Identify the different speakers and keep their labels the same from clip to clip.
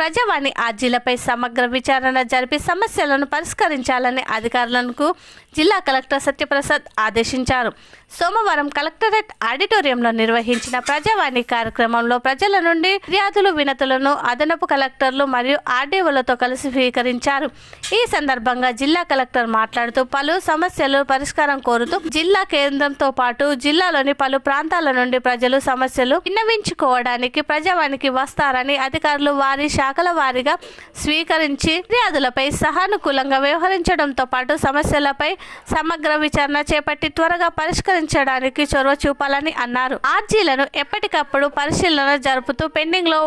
Speaker 1: ప్రజావాణి ఆర్జీలపై సమగ్ర విచారణ జరిపి సమస్యలను పరిష్కరించాలని అధికారులకు జిల్లా కలెక్టర్ సత్యప్రసాద్ ఆదేశించారు. సోమవారం కలెక్టరేట్ ఆడిటోరియంలో నిర్వహించిన ప్రజావాణి కార్యక్రమంలో ప్రజల నుండి ఫిర్యాదులు వినతులను అదనపు కలెక్టర్లు మరియు ఆర్డీఓలతో కలిసి స్వీకరించారు. ఈ సందర్భంగా జిల్లా కలెక్టర్ మాట్లాడుతూ పలు సమస్యలు పరిష్కారం కోరుతూ జిల్లా కేంద్రంతో పాటు జిల్లాలోని పలు ప్రాంతాల నుండి ప్రజలు సమస్యలు విన్నవించుకోవడానికి ప్రజావానికి వస్తారని అధికారులు వారి శాఖల వారీగా స్వీకరించి ఫిర్యాదులపై సహానుకూలంగా వ్యవహరించడంతో పాటు సమస్యలపై సమగ్ర విచారణ చేపట్టి త్వరగా పరిష్కరించడానికి చొరవ చూపాలని అన్నారు. ఆర్జీలను ఎప్పటికప్పుడు పరిశీలన జరుపుతూ పెండింగ్లో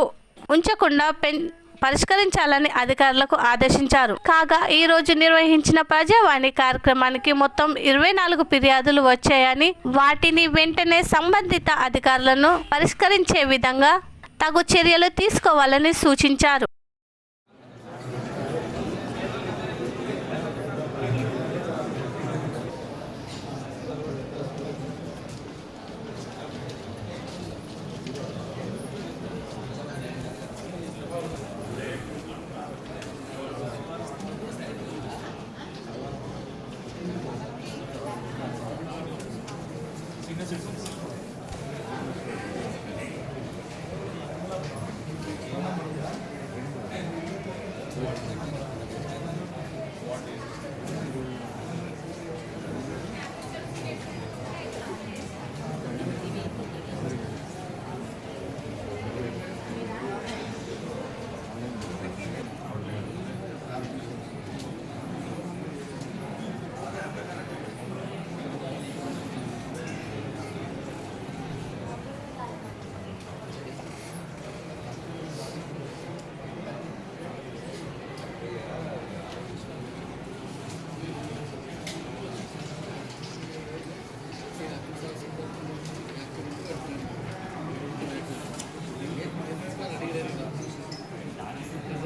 Speaker 1: ఉంచకుండా పెన్ పరిష్కరించాలని అధికారులకు ఆదేశించారు. కాగా ఈ రోజు నిర్వహించిన ప్రజావాణి కార్యక్రమానికి మొత్తం ఇరవై నాలుగు ఫిర్యాదులు వచ్చాయని వాటిని వెంటనే సంబంధిత అధికారులను పరిష్కరించే విధంగా తగు చర్యలు తీసుకోవాలని సూచించారు.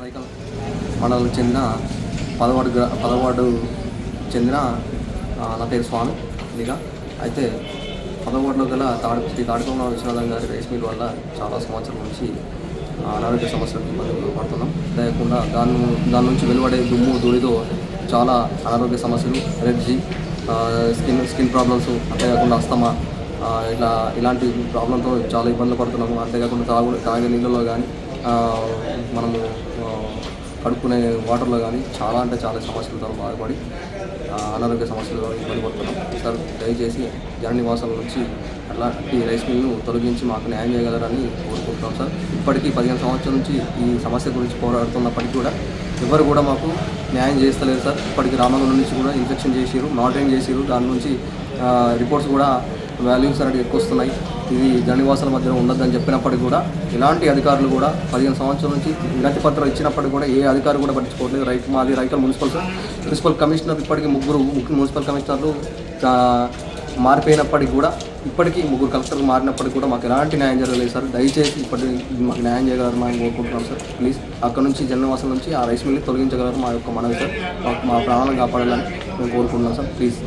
Speaker 2: రైకల్ మండలం చెందిన పదవాడు గ్రా పదవాడు చెందిన నా పేరు స్వామి ఇదిగా అయితే పదవాడులో గల తాడు శ్రీ తాడుకొండ విశ్వనాథం గారి రైస్ మిల్ వల్ల చాలా సంవత్సరాల నుంచి అనారోగ్య సమస్యలకు ఇబ్బందులు పడుతున్నాం. లేకుండా దాని దాని నుంచి వెలువడే దుమ్ము ధూళితో చాలా అనారోగ్య సమస్యలు ఎలర్జీ స్కిన్ స్కిన్ ప్రాబ్లమ్స్ అంతేకాకుండా అస్తమా ఆ, ఇట్లా ఇలాంటి ప్రాబ్లంతో చాలా ఇబ్బందులు పడుతున్నాము. అంతేకాకుండా తాగు తాగే నీళ్ళలో కానీ మనము కడుక్కునే వాటర్లో కానీ చాలా అంటే చాలా సమస్యలతో బాధపడి అనారోగ్య సమస్యలతో ఇబ్బంది పడుతున్నాం. సార్ దయచేసి జన నివాసాల నుంచి అలాంటి రైస్ మిల్ను తొలగించి మాకు న్యాయం చేయగలరని కోరుకుంటున్నాం సార్. ఇప్పటికీ పదిహేను సంవత్సరాల నుంచి ఈ సమస్య గురించి పోరాడుతున్నప్పటికీ కూడా ఎవరు కూడా మాకు న్యాయం చేస్తలేదు సార్. ఇప్పటికి రామగుండం నుంచి కూడా ఇన్ఫెక్షన్ చేసిరు మానిటరింగ్ చేసిరు దాని నుంచి రిపోర్ట్స్ కూడా వాల్యూస్ అనేది ఎక్కువ వస్తున్నాయి. ఇది జననివాసాల మధ్యలో ఉండదని చెప్పినప్పటికీ కూడా ఇలాంటి అధికారులు కూడా పదిహేను సంవత్సరాల నుంచి వినతి పత్రం ఇచ్చినప్పటికీ కూడా ఏ అధికారు కూడా పట్టించుకోవట్లేదు. రైట్ మాది రైతుల మున్సిపల్ మున్సిపల్ కమిషనర్ ఇప్పటికీ ముగ్గురు ముఖ్య మున్సిపల్ కమిషనర్లు మారిపోయినప్పటికీ కూడా ఇప్పటికీ ముగ్గురు కలెక్టర్లు మారినప్పటికీ కూడా మాకు ఎలాంటి న్యాయం జరగలేదు సార్. దయచేసి ఇప్పటి మాకు న్యాయం చేయగలరు మేము కోరుకుంటున్నాం సార్. ప్లీజ్ అక్కడ నుంచి జననివాసం నుంచి ఆ రైస్ మిల్ని తొలగించగలరు మా యొక్క మనవి సార్. మాకు మా ప్రాణాలను కాపాడాలని మేము కోరుకుంటున్నాం సార్. ప్లీజ్.